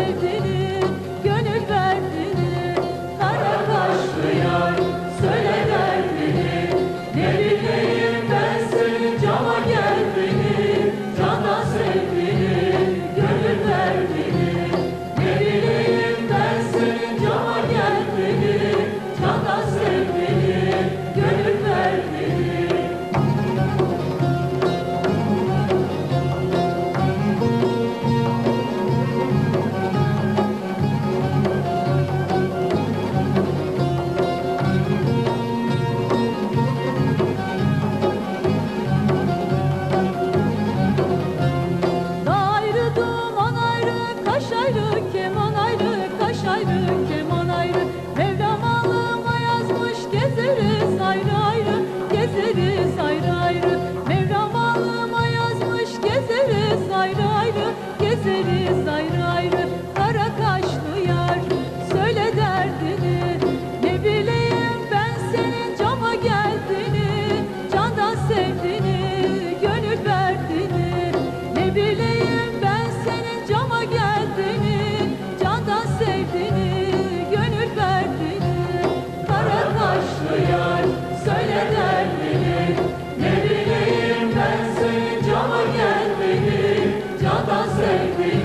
baby. gezeriz ayrı ayrı sacred